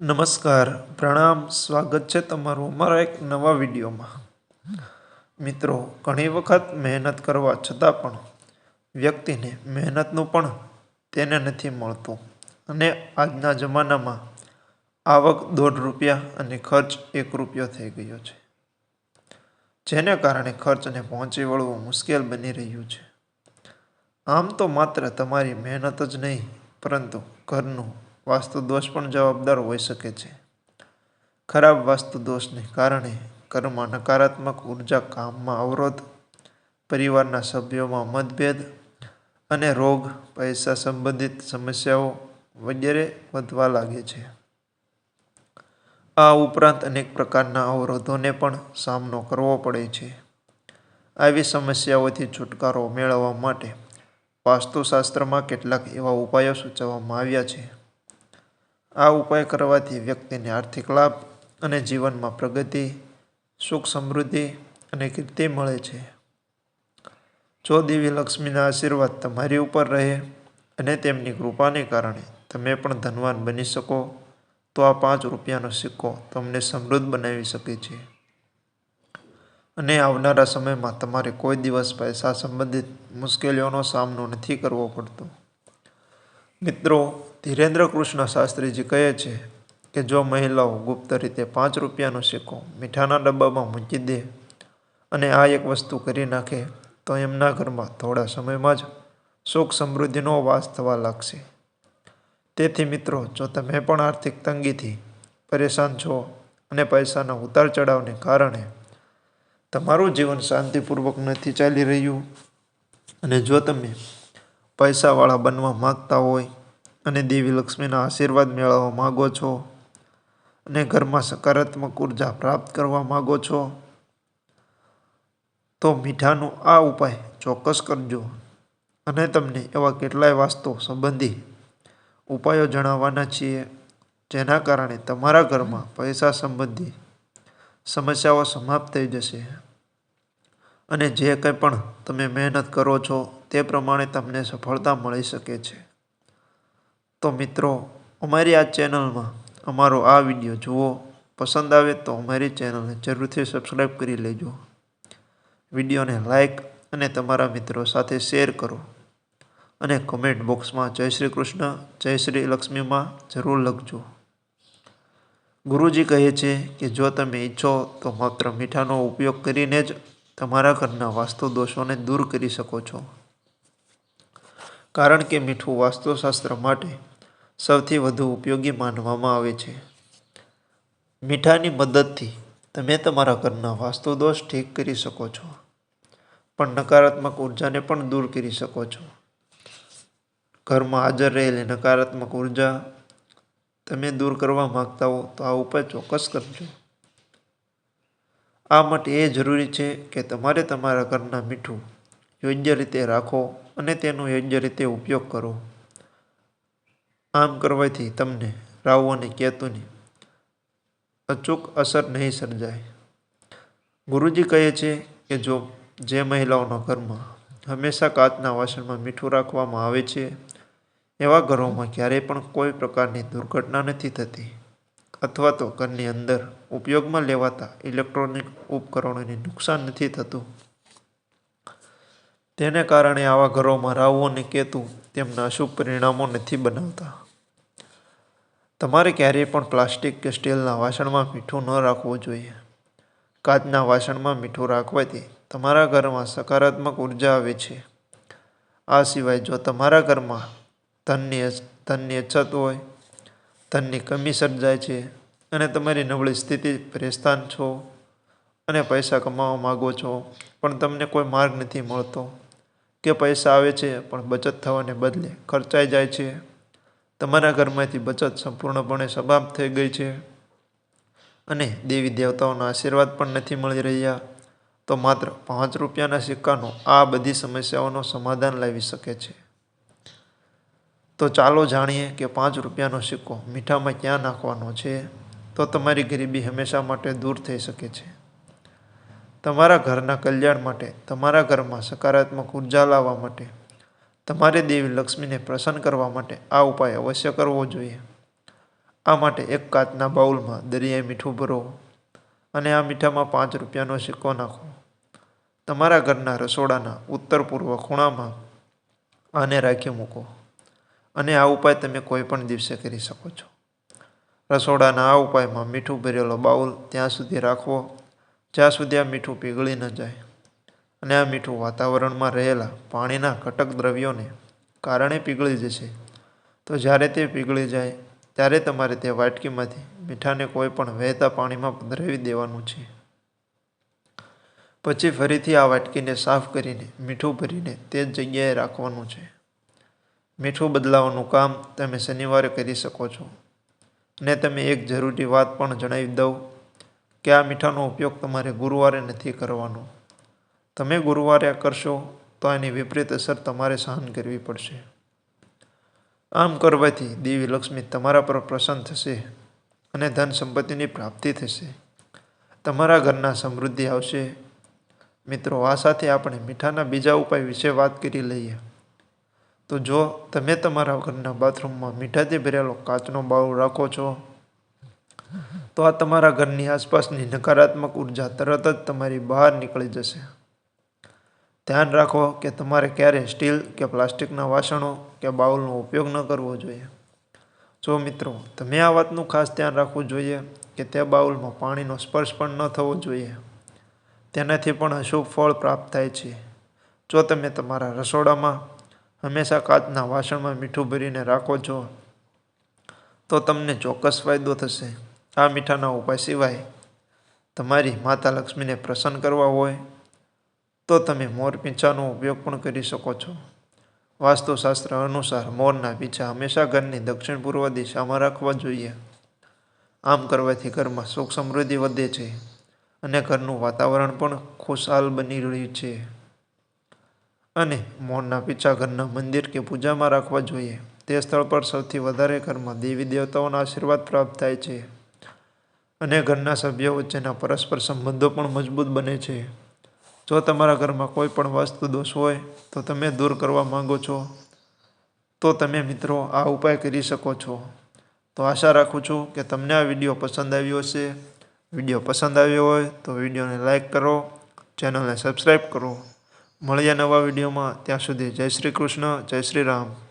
નમસ્કાર, પ્રણામ, સ્વાગત છે તમારું અમારા એક નવા વિડીયોમાં. મિત્રો, ઘણી વખત મહેનત કરવા છતાં પણ વ્યક્તિને મહેનતનું પણ તેને નથી મળતું. અને આજના જમાનામાં આવક દોઢ રૂપિયા અને ખર્ચ એક રૂપિયો થઈ ગયો છે. જેને કારણે ખર્ચને પહોંચી વળવું મુશ્કેલ બની રહ્યું છે. આમ તો માત્ર તમારી મહેનત જ નહીં, પરંતુ ઘરનું વાસ્તુ દોષ પણ જવાબદાર હોઈ શકે છે. ખરાબ વાસ્તુદોષને કારણે ઘરમાં નકારાત્મક ઊર્જા કામમાં અવરોધ, પરિવારના સભ્યોમાં મતભેદ અને રોગ, પૈસા સંબંધિત સમસ્યાઓ વગેરે વધવા લાગે છે. આ ઉપરાંત અનેક પ્રકારના અવરોધોને પણ સામનો કરવો પડે છે. આવી સમસ્યાઓથી છુટકારો મેળવવા માટે વાસ્તુશાસ્ત્રમાં કેટલાક એવા ઉપાયો સૂચવવામાં આવ્યા છે. આ ઉપાય કરવાથી વ્યક્તિને આર્થિક લાભ અને જીવનમાં પ્રગતિ, સુખ સમૃદ્ધિ અને કીર્તિ મળે છે. જો દેવી લક્ષ્મીના આશીર્વાદ તમારી ઉપર રહે અને તેમની કૃપાને કારણે તમે પણ ધનવાન બની શકો, તો આ પાંચ રૂપિયાનો સિક્કો તમને સમૃદ્ધ બનાવી શકે છે. અને આવનારા સમયમાં તમારે કોઈ દિવસ પૈસા સંબંધિત મુશ્કેલીઓનો સામનો નથી કરવો પડતો. મિત્રો ધીરેન્દ્ર કૃષ્ણ શાસ્ત્રીજી કહે છે કે જો મહિલાઓ ગુપ્ત રીતે પાંચ રૂપિયાનો સિક્કો મીઠાના ડબ્બામાં મૂકી દે અને આ એક વસ્તુ કરી નાખે, તો એમના ઘરમાં થોડા સમયમાં જ સુખ સમૃદ્ધિનો વાસ થવા લાગશે. તેથી મિત્રો, જો તમે પણ આર્થિક તંગીથી પરેશાન છો અને પૈસાના ઉતાર ચઢાવને કારણે તમારું જીવન શાંતિપૂર્વક નથી ચાલી રહ્યું, અને જો તમે પૈસાવાળા બનવા માગતા હોય અને દેવી લક્ષ્મીના આશીર્વાદ મેળવવા માગો છો અને ઘરમાં સકારાત્મક ઊર્જા પ્રાપ્ત કરવા માગો છો, તો મીઠાનો આ ઉપાય ચોક્કસ કરજો અને તમને એવા કેટલાય વાસ્તુ સંબંધી ઉપાયો જણાવવાના છીએ, જેના કારણે તમારા ઘરમાં પૈસા સંબંધી સમસ્યાઓ સમાપ્ત થઈ જશે. અને જે કંઈ પણ તમે મહેનત કરો છો, તે પ્રમાણે તમને સફળતા મળી શકે છે. તો મિત્રો, અમારી આ ચેનલમાં અમારો આ વીડિયો જુઓ, પસંદ આવે તો અમારી ચેનલને જરૂરથી સબસ્ક્રાઈબ કરી લેજો. વિડીયોને લાઈક અને તમારા મિત્રો સાથે શેર કરો. અને કમેન્ટ બોક્સમાં જય શ્રી કૃષ્ણ, જય શ્રી લક્ષ્મીમાં જરૂર લખજો. ગુરુજી કહે છે કે જો તમે ઈચ્છો તો માત્ર મીઠાનો ઉપયોગ કરીને જ તમારા ઘરના વાસ્તુ દોષોને દૂર કરી શકો છો. કારણ કે મીઠું વાસ્તુશાસ્ત્ર માટે સૌથી વધુ ઉપયોગી માનવામાં આવે છે. મીઠાની મદદથી તમે તમારા ઘરના વાસ્તુ દોષ ઠીક કરી શકો છો, પણ નકારાત્મક ઉર્જાને પણ દૂર કરી શકો છો. ઘરમાં હાજર રહેલી નકારાત્મક ઊર્જા તમે દૂર કરવા માંગતા હો તો આ ઉપાય ચોક્કસ કરજો. આ માટે એ જરૂરી છે કે તમારે તમારા ઘરના મીઠું યોગ્ય રીતે રાખો અને તેનો યોગ્ય રીતે ઉપયોગ કરો. આમ કરવાથી તમને રાહુ અને કેતુની અચૂક અસર નહીં સર્જાય. ગુરુજી કહે છે કે જો જે મહિલાઓના ઘરમાં હંમેશા કાચના વાસણમાં મીઠું રાખવામાં આવે છે, એવા ઘરોમાં ક્યારેય પણ કોઈ પ્રકારની દુર્ઘટના નથી થતી. અથવા તો ઘરની અંદર ઉપયોગમાં લેવાતા ઇલેક્ટ્રોનિક ઉપકરણોને નુકસાન નથી થતું. તેને કારણે આવા ઘરોમાં રાહુ અને કેતુ તેમના અશુભ પરિણામો નથી બનાવતા. તમારે ક્યારેય પણ પ્લાસ્ટિક કે સ્ટીલના વાસણમાં મીઠું ન રાખવું જોઈએ. કાચના વાસણમાં મીઠું રાખવાથી તમારા ઘરમાં સકારાત્મક ઊર્જા આવે છે. આ સિવાય જો તમારા ઘરમાં ધનની ધનની અછત હોય ધનની કમી સર્જાય છે અને તમારી નબળી સ્થિતિ પરેશાન છો અને પૈસા કમાવા માગો છો, પણ તમને કોઈ માર્ગ નથી મળતો. કે પૈસા આવે છે, પણ બચત થવાને બદલે ખર્ચાઈ જાય છે. તમારા ઘરમાંથી બચત સંપૂર્ણપણે સમાપ્ત થઈ ગઈ છે. અને દેવી દેવતાઓના આશીર્વાદ પણ નથી મળી રહ્યા. તો માત્ર પાંચ રૂપિયાના સિક્કાનો આ બધી સમસ્યાઓનો સમાધાન લાવી શકે છે. તો ચાલો જાણીએ કે પાંચ રૂપિયાનો સિક્કો મીઠામાં ક્યાં નાખવાનો છે? તો તમારી ગરીબી હંમેશા માટે દૂર થઈ શકે છે. તમારા ઘરના કલ્યાણ માટે, તમારા ઘરમાં સકારાત્મક ઊર્જા લાવવા માટે, તમારે દેવી લક્ષ્મીને પ્રસન્ન કરવા માટે આ ઉપાય અવશ્ય કરવો જોઈએ. આ માટે એક કાચના બાઉલમાં દરિયાઈ મીઠું ભરો અને આ મીઠામાં પાંચ રૂપિયાનો સિક્કો નાખો. તમારા ઘરના રસોડાના ઉત્તર પૂર્વ ખૂણામાં આને રાખી મૂકો. અને આ ઉપાય તમે કોઈ પણ દિવસે કરી શકો છો. રસોડાના આ ઉપાયમાં મીઠું ભરેલો બાઉલ ત્યાં સુધી રાખવો, જ્યાં સુધી આ મીઠું પીગળી ન જાય. અને આ મીઠું વાતાવરણમાં રહેલા પાણીના ઘટક દ્રવ્યોને કારણે પીગળી જશે. તો જ્યારે તે પીગળી જાય, ત્યારે તમારે તે વાટકીમાંથી મીઠાને કોઈ પણ વહેતા પાણીમાં પધરાવી દેવાનું છે. પછી ફરીથી આ વાટકીને સાફ કરીને મીઠું ભરીને તે જ જગ્યાએ રાખવાનું છે. મીઠું બદલાવાનું કામ તમે શનિવારે કરી શકો છો. ને તમે એક જરૂરી વાત પણ જણાવી દઉં કે આ મીઠાનો ઉપયોગ તમારે ગુરુવારે નથી કરવાનો. તમે ગુરુવારે કરશો તો એની વિપરીત અસર તમારે સહન કરવી પડશે. આમ કરવાથી દેવી લક્ષ્મી તમારા પર પ્રસન્ન થશે અને ધન સંપત્તિની પ્રાપ્તિ થશે. તમારા ઘરના સમૃદ્ધિ આવશે. મિત્રો, આ સાથે આપણે મીઠાના બીજા ઉપાય વિશે વાત કરી લઈએ. તો જો તમે તમારા ઘરના બાથરૂમમાં મીઠાથી ભરેલો કાચનો બાઉલ રાખો છો, તો આ તમારા ઘરની આસપાસની નકારાત્મક ઊર્જા તરત જ તમારી બહાર નીકળી જશે. ધ્યાન રાખો કે તમારે ક્યારેય સ્ટીલ કે પ્લાસ્ટિકના વાસણો કે બાઉલનો ઉપયોગ ન કરવો જોઈએ. જો મિત્રો, તમે આ વાતનું ખાસ ધ્યાન રાખવું જોઈએ કે તે બાઉલમાં પાણીનો સ્પર્શ પણ ન થવો જોઈએ. તેનાથી પણ અશુભ ફળ પ્રાપ્ત થાય છે. જો તમે તમારા રસોડામાં હંમેશા કાચના વાસણમાં મીઠું ભરીને રાખો છો, તો તમને ચોક્કસ ફાયદો થશે. આ મીઠાના ઉપાય સિવાય તમારી માતા લક્ષ્મીને પ્રસન્ન કરવા હોય, તો તમે મોર પીંછાનો ઉપયોગ પણ કરી શકો છો. વાસ્તુશાસ્ત્ર અનુસાર મોરના પીંછા હંમેશા ઘરની દક્ષિણ પૂર્વ દિશામાં રાખવા જોઈએ. આમ કરવાથી ઘરમાં સુખ સમૃદ્ધિ વધે છે અને ઘરનું વાતાવરણ પણ ખુશહાલ બની રહ્યું છે. અને મોરના પીછા ઘરના મંદિર કે પૂજામાં રાખવા જોઈએ. તે સ્થળ પર સૌથી વધારે ઘરમાં દેવી દેવતાઓના આશીર્વાદ પ્રાપ્ત થાય છે. અને ઘરના સભ્યો વચ્ચેના પરસ્પર સંબંધો પણ મજબૂત બને છે. જો તમારા ઘરમાં કોઈ પણ વાસ્તુ દોષ હોય, તો તમે દૂર કરવા માંગો છો. તો તમે મિત્રો આ ઉપાય કરી શકો છો. તો આશા રાખું છું કે તમને આ વીડિયો પસંદ આવ્યો હશે. વીડિયો પસંદ આવ્યો હોય તો વિડીયોને લાઇક કરો, ચેનલને સબસ્ક્રાઈબ કરો. મળીએ નવા વિડીયોમાં. ત્યાં સુધી જય શ્રી કૃષ્ણ જય શ્રી રામ.